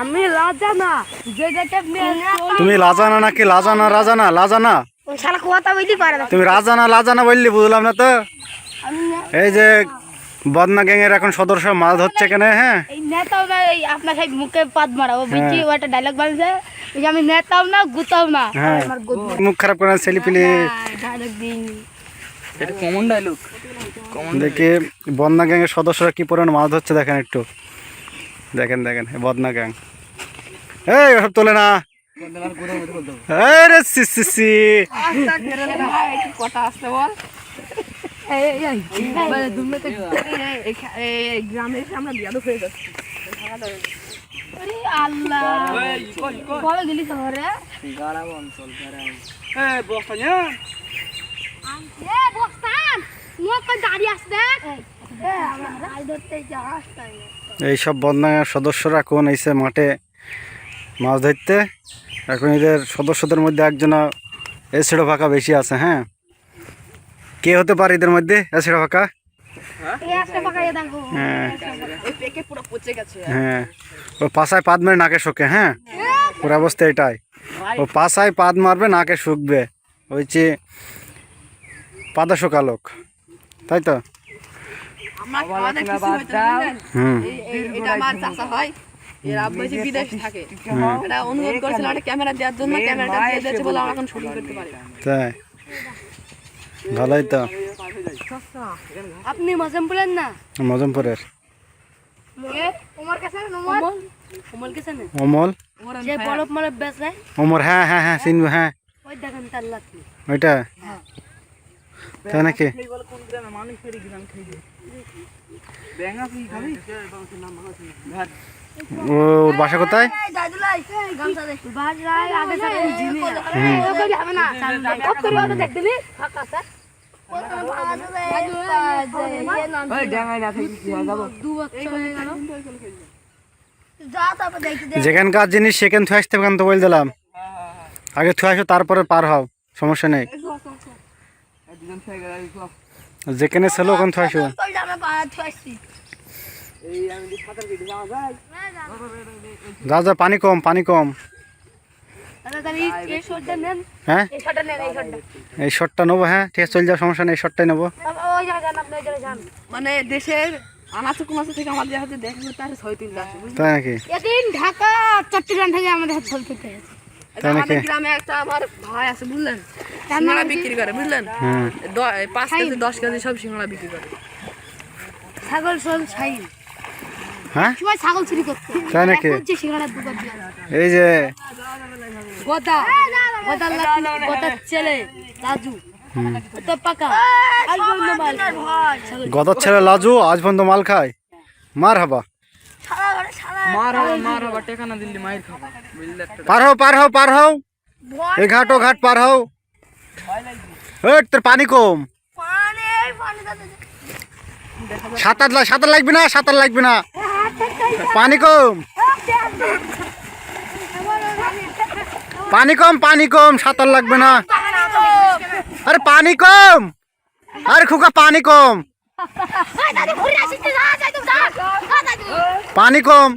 আমি রাজা না যে দেখে তুমি লাজানা নাকি? লাজানা রাজানা লাজানা শালা কথা বলতে পারে না। তুমি রাজানা লাজানা বললি বুঝলাম না তো। এই যে বদনা গ্যাংয়ের এখন সদস্য মাছ ধরছে কেন হ্যাঁ? এই নেতাও না এই আপনার সেই মুখে পাত মারা। ও বুঝছি ও একটা ডায়লগ বানিয়েছে। যে আমি নেতাও না গুতাও না। হ্যাঁ। মুখ খারাপ করে ছেলে পিলি ডায়লগ দিইনি। এটা কমন ডায়লগ কমন দেখি গ্যাংয়ের সদস্যরা কি পরিমাণ মাছ ধরছে দেখেন একটু। দেখেন দেখেন বদনা গ্যাং এই ওসব তোলে না এই রে সি সি সি কথা আসতে বল গ্রামে এসে আমরা বিয়াদব হয়ে যাচ্ছি কবে গেলি শহরে গাড়াব অঞ্চল দাঁড়িয়ে দেখ এ আমরা রাই ধরতে যাস তাই এইসব বদনা সদস্যরা কোন এসে মাঠে মাছ ধরতে? এখন এদের সদস্যদের মধ্যে একজন এসিডো ফাঁকা বেশি আছে হ্যাঁ? কে হতে পারে এদের মধ্যে? এসিডো ফাঁকা? এই হ্যাঁ। এই ও পাদ নাকে শোকে হ্যাঁ? অবস্থা এটাই। ও পাদ মারবে শুকবে। হচ্ছে পাদা শোকা লোক। তাই তো? এটা আমার চাচা হয়। এর আব্বু হচ্ছে বিদেশে থাকে। এটা অনুরোধ করেছিল একটা ক্যামেরা দেওয়ার জন্য ক্যামেরাটা দিয়ে দিয়েছে বলে আমরা এখন শুটিং করতে পারি। তাই? ভালোই তো। আপনি মজমপুরের না? মজমপুরের। অমল হ্যাঁ হ্যাঁ হ্যাঁ চিনবো হ্যাঁ। ওই দেখেন তার লাঠি। ওইটা? তাই নাকি? কোন গ্রামে মানুষ ফেরি গ্রাম খেয়ে ব্যাঙা তুই খাবি? ভাত ও ওর বাসা কোথায়? যেখানকার জিনিস সেখান থুয়ে আসতে কেন তো বলে দিলাম। আগে থুয়ে আসো তারপরে পার হও সমস্যা নেই। যেখানে ছিল ওখানে যে যা যা পানি কম পানি কম। হ্যাঁ? এই শটটা নেন এই শটটা এই শটটা নেব হ্যাঁ ঠিক আছে চলে যাও সমস্যা নেই এই শটটাই নেব। মানে দেশের আনাচে থেকে আমাদের হাতে দেখা করতে আসে ছয় তিন আসে বুঝলি? তাই নাকি? এদিন ঢাকা চট্টগ্রাম থেকে আমাদের হাতে? আমাদের গ্রামে একটা আমার ভাই আছে বুঝলেন? সিঙ্গাড়া বিক্রি করে বুঝলেন? পাঁচ কেজি দশ কেজি সব সিঙ্গাড়া বিক্রি করে। ছাগল সল ছাই। হ্যাঁ? ছাগল চুরি করতে। তাই নাকি? এই যে। গোদা গোদার গোদার ছেলে রাজু গদর লাজু আজ পর্যন্ত মাল খায়। মার হাবা। মার হবা মার হবা টেকা দিল্লি মাইর খাবা পার হও পার হও পার হও। এই ঘাট ও ঘাট পার হও। তোর পানি কম। সাঁতার লাগ- সাঁতার লাগবে না সাঁতার লাগবে না। পানি কম। পানি কম পানি কম সাঁতার লাগবে না। আরে পানি কম। আরে খুকা পানি কম। পানি কম।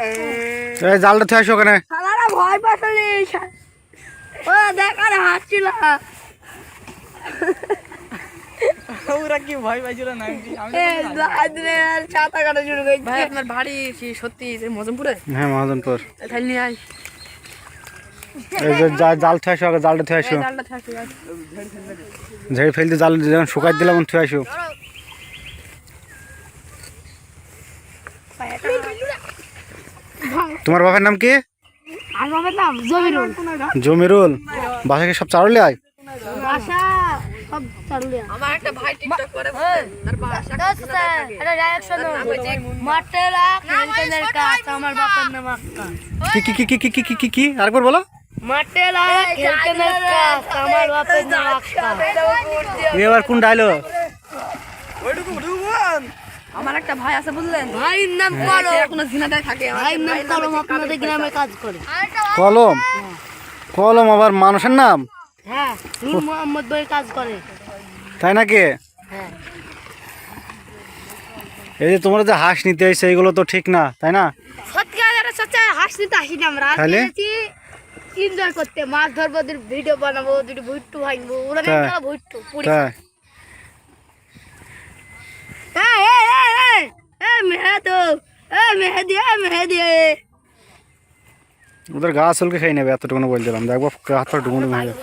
এই জালটা ওখানে। শালারা ভয় পাচ্ছিলি ও দেখ আর হাসছিল ওরা কি ভয় পাইছিল না? আমি ছাতা কাটা শুরু করে ভাই আপনার বাড়ি কি সত্যি মজমপুরে হ্যাঁ মহাজনপুর। তাহলে নিয়ে আয়। এই যে জা- জাল থুয়ে আসো আগে জালটা থুয়ে আসো। ঝেড়ে ফেলতে জাল যখন শুকাই দিলাম থুয়ে আসো। তোমার বাবার নাম কি? জমিরুল। বাসাকে সব চারলে আয় এবার কোন ডাইলো আমার একটা ভাই আছে বুঝলেন? ভাইয়ের নাম এখনও জিনাদায় থাকে ভাইয়ের নাম কলম আপনাদের গ্রামে কাজ করে। কলম? কলম আবার মানুষের নাম? হ্যাঁ নূর মোহাম্মদ ভাই কাজ করে। তাই নাকি? হ্যাঁ। এই যে তোমরা যে হাঁস নিতে এসে এগুলো তো ঠিক না তাই না? সত্যি কথা সত্যি হাসতে তো আসি না আমরা? এনজয় করতে। মাছ ধরবো ভিডিও বানাবো দুটো ভুট্টু ভাঙবো। ওরা? ভুট্টু পুরি তাই হ্যাঁ হ্যাঁ হ্যাঁ হ্যাঁ হ্যাঁ মেহেদো হ্যাঁ মেহেদি হ্যাঁ মেহেদি ওদের গা চলকে খাই নেবে এতটুকু বলছিলাম। দেখব হাত পা ডুমুডুম হয়ে যাবে